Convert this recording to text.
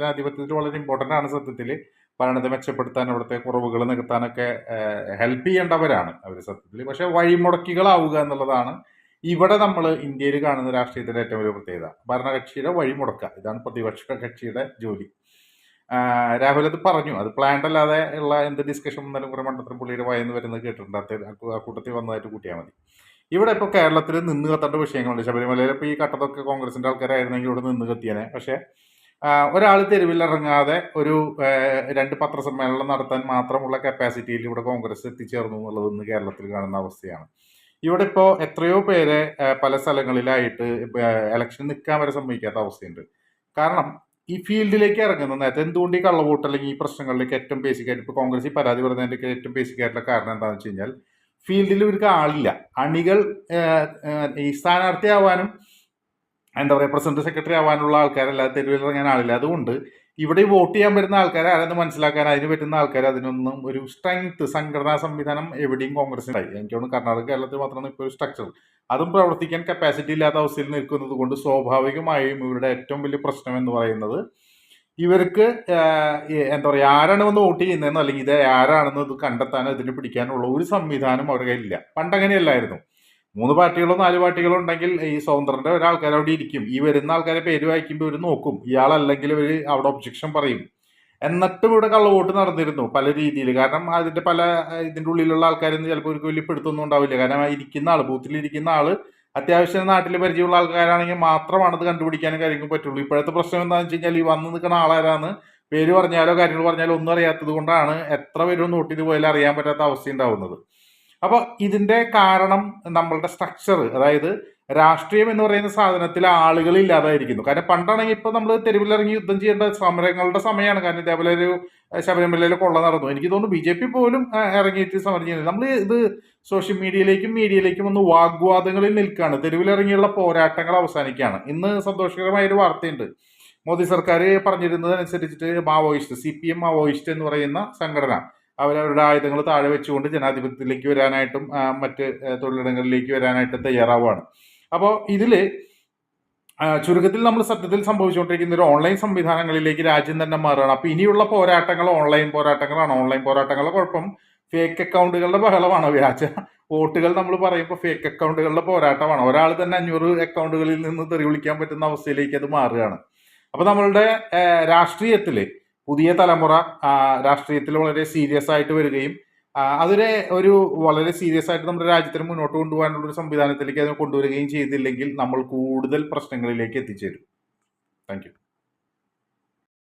ജനാധിപത്യത്തിൽ വളരെ ഇമ്പോർട്ടന്റ് ആണ് സത്യത്തിൽ. ഭരണത്തെ മെച്ചപ്പെടുത്താൻ അവിടുത്തെ കുറവുകൾ നികത്താനൊക്കെ ഹെൽപ്പ് ചെയ്യേണ്ടവരാണ് അവർ സത്യത്തിൽ. പക്ഷേ വഴിമുടക്കികളാവുക എന്നുള്ളതാണ് ഇവിടെ നമ്മൾ ഇന്ത്യയിൽ കാണുന്ന രാഷ്ട്രീയത്തിന്റെ ഏറ്റവും വലിയ പ്രത്യേകത. ഭരണകക്ഷിയുടെ വഴിമുടക്കുക. ഇതാണ് പ്രതിപക്ഷ കക്ഷിയുടെ ജോലി. രാഹുൽ അത് പറഞ്ഞു. അത് പ്ലാൻഡ് അല്ലാതെ ഉള്ള എന്ത് ഡിസ്കഷൻ വന്നാലും കുറേ മണ്ടത്തരം പുള്ളിയുടെ വയന്ന് വരുന്നത് കേട്ടിട്ടുണ്ട്. ആ കൂട്ടത്തിൽ വന്നതായിട്ട് കൂട്ടിയാൽ മതി. ഇവിടെ ഇപ്പോൾ കേരളത്തിൽ നിന്ന് കത്തേണ്ട വിഷയങ്ങളുണ്ട്. ശബരിമലയിൽ ഇപ്പോൾ ഈ കട്ടതൊക്കെ കോൺഗ്രസിന്റെ ആൾക്കാരായിരുന്നെങ്കിൽ ഇവിടെ നിന്ന് കത്തിയേനെ. പക്ഷേ ഒരാൾ തെരുവിലിറങ്ങാതെ ഒരു രണ്ട് പത്രസമ്മേളനം നടത്താൻ മാത്രമുള്ള കപ്പാസിറ്റിയിൽ ഇവിടെ കോൺഗ്രസ് എത്തിച്ചേർന്നു എന്നുള്ളത് ഇന്ന് കേരളത്തിൽ കാണുന്ന അവസ്ഥയാണ്. ഇവിടെ ഇപ്പോൾ എത്രയോ പേരെ പല സ്ഥലങ്ങളിലായിട്ട് ഇലക്ഷൻ നിൽക്കാൻ വരെ സമ്മതിക്കാത്ത അവസ്ഥയുണ്ട്. കാരണം ഈ ഫീൽഡിലേക്ക് ഇറങ്ങുന്ന നേരത്തെ എന്തുകൊണ്ട് ഈ കള്ളവോട്ട് അല്ലെങ്കിൽ ഈ പ്രശ്നങ്ങളിലേക്ക് ഏറ്റവും ബേസിക് ആയിട്ട് ഇപ്പോൾ കോൺഗ്രസ് ഈ പരാതി പറയുന്നതിന്റെ ഏറ്റവും ബേസിക് ആയിട്ടുള്ള കാരണം എന്താണെന്ന് വെച്ച് കഴിഞ്ഞാൽ ഫീൽഡിൽ ഇവർക്ക് ആളില്ല. അണികൾ ഈ സ്ഥാനാർത്ഥിയാവാനും എന്താ പറയുക പ്രസിഡന്റ് സെക്രട്ടറി ആവാനുള്ള ആൾക്കാരല്ല തെരുവിൽ ഇറങ്ങാൻ ആളില്ല. അതുകൊണ്ട് ഇവിടെ വോട്ട് ചെയ്യാൻ വരുന്ന ആൾക്കാരെ ആരെന്ന് മനസ്സിലാക്കാൻ അതിന് പറ്റുന്ന ആൾക്കാർ അതിനൊന്നും ഒരു സ്ട്രെങ്ത് സംഘടനാ സംവിധാനം എവിടെയും കോൺഗ്രസ് ഉണ്ടായി എനിക്ക് തോന്നുന്നു കർണാടക കേരളത്തിൽ മാത്രമാണ് ഇപ്പോൾ ഒരു സ്ട്രക്ചർ അതും പ്രവർത്തിക്കാൻ കപ്പാസിറ്റി ഇല്ലാത്ത അവസ്ഥയിൽ നിൽക്കുന്നത് കൊണ്ട് സ്വാഭാവികമായും ഇവരുടെ ഏറ്റവും വലിയ പ്രശ്നം എന്ന് പറയുന്നത് ഇവർക്ക് എന്താ പറയുക ആരാണ് വന്ന് വോട്ട് ചെയ്യുന്നതെന്നോ അല്ലെങ്കിൽ ഇത് ആരാണെന്ന് ഇത് കണ്ടെത്താനോ ഇതിന് പിടിക്കാനുള്ള ഒരു സംവിധാനം അവരുടെ കയ്യിലില്ല. പണ്ട് അങ്ങനെയല്ലായിരുന്നു മൂന്ന് പാർട്ടികളോ നാല് പാർട്ടികളോ ഉണ്ടെങ്കിൽ ഈ സ്വതന്ത്രന്റെ ഒരാൾക്കാർ അവിടെ ഇരിക്കും. ഈ വരുന്ന ആൾക്കാരെ പേര് വായിക്കുമ്പോൾ ഇവർ നോക്കും. ഇയാളല്ലെങ്കിൽ ഇവർ അവിടെ ഒബ്ജക്ഷൻ പറയും. എന്നിട്ടും ഇവിടെ കള്ളവോട്ട് നടന്നിരുന്നു പല രീതിയിൽ കാരണം അതിന്റെ പല ഇതിന്റെ ഉള്ളിലുള്ള ആൾക്കാരൊന്നും ചിലപ്പോൾ ഒരു വലിയ ഉണ്ടാവില്ല. കാരണം ഇരിക്കുന്ന ആൾ ബൂത്തിൽ ഇരിക്കുന്ന ആൾ അത്യാവശ്യം നാട്ടിൽ പരിചയമുള്ള ആൾക്കാരാണെങ്കിൽ മാത്രമാണ് അത് കണ്ടുപിടിക്കാനും കാര്യങ്ങൾ പറ്റുള്ളൂ. ഇപ്പോഴത്തെ പ്രശ്നം എന്താണെന്ന് വെച്ച് കഴിഞ്ഞാൽ ഈ വന്ന് നിൽക്കുന്ന ആളാരാന്ന് പേര് പറഞ്ഞാലോ കാര്യങ്ങൾ പറഞ്ഞാലോ ഒന്നും അറിയാത്തത് കൊണ്ടാണ് എത്ര പേരും നോട്ട് ചെയ്ത് പോയാലും അറിയാൻ പറ്റാത്ത അവസ്ഥ ഉണ്ടാവുന്നത്. അപ്പോൾ ഇതിന്റെ കാരണം നമ്മളുടെ സ്ട്രക്ചർ അതായത് രാഷ്ട്രീയം എന്ന് പറയുന്ന സാധനത്തിൽ ആളുകൾ ഇല്ലാതായിരിക്കുന്നു. കാരണം പണ്ടാണെങ്കിൽ ഇപ്പൊ നമ്മൾ തെരുവിലിറങ്ങി യുദ്ധം ചെയ്യേണ്ട സമരങ്ങളുടെ സമയമാണ്. കാരണം ഇതേപോലെ ഒരു ശബരിമലയിൽ കൊള്ള നടന്നു. എനിക്ക് തോന്നുന്നു ബി ജെ പി പോലും ഇറങ്ങിയിട്ട് സമരം ചെയ്യുന്നത് നമ്മൾ ഇത് സോഷ്യൽ മീഡിയയിലേക്കും മീഡിയയിലേക്കും ഒന്ന് വാഗ്വാദങ്ങളിൽ നിൽക്കുകയാണ്. തെരുവിലിറങ്ങിയുള്ള പോരാട്ടങ്ങൾ അവസാനിക്കുകയാണ്. ഇന്ന് സന്തോഷകരമായ ഒരു വാർത്തയുണ്ട്. മോദി സർക്കാർ പറഞ്ഞിരുന്നതനുസരിച്ചിട്ട് Maoist C P M Maoist എന്ന് പറയുന്ന സംഘടന. അവരവരുടെ ആയുധങ്ങൾ താഴെ വെച്ചുകൊണ്ട് ജനാധിപത്യത്തിലേക്ക് വരാനായിട്ടും മറ്റ് തൊഴിലിടങ്ങളിലേക്ക് വരാനായിട്ടും തയ്യാറാവുകയാണ്. അപ്പോൾ ഇതിൽ ചുരുക്കത്തിൽ നമ്മൾ സത്യത്തിൽ സംഭവിച്ചുകൊണ്ടിരിക്കുന്ന ഒരു ഓൺലൈൻ സംവിധാനങ്ങളിലേക്ക് രാജ്യം തന്നെ മാറുകയാണ്. അപ്പോൾ ഇനിയുള്ള പോരാട്ടങ്ങൾ ഓൺലൈൻ പോരാട്ടങ്ങളാണ്. ഓൺലൈൻ പോരാട്ടങ്ങളുടെ കുഴപ്പം ഫേക്ക് അക്കൗണ്ടുകളുടെ ബഹളമാണ്. വ്യാജ വോട്ടുകൾ നമ്മൾ പറയുമ്പോൾ ഫേക്ക് അക്കൗണ്ടുകളുടെ പോരാട്ടമാണ്. ഒരാൾ തന്നെ അഞ്ഞൂറ് അക്കൗണ്ടുകളിൽ നിന്ന് തെറി വിളിക്കാൻ പറ്റുന്ന അവസ്ഥയിലേക്ക് അത് മാറുകയാണ്. അപ്പോൾ നമ്മളുടെ രാഷ്ട്രീയത്തിൽ പുതിയ തലമുറ രാഷ്ട്രീയത്തിൽ വളരെ സീരിയസ് ആയിട്ട് വരികയും അതൊരു ഒരു വളരെ സീരിയസ് ആയിട്ട് നമ്മുടെ രാജ്യത്തിന് മുന്നോട്ട് കൊണ്ടുപോകാനുള്ള ഒരു സംവിധാനത്തിലേക്ക് അതിനെ കൊണ്ടുവരികയും ചെയ്തില്ലെങ്കിൽ നമ്മൾ കൂടുതൽ പ്രശ്നങ്ങളിലേക്ക് എത്തിച്ചേരും. താങ്ക്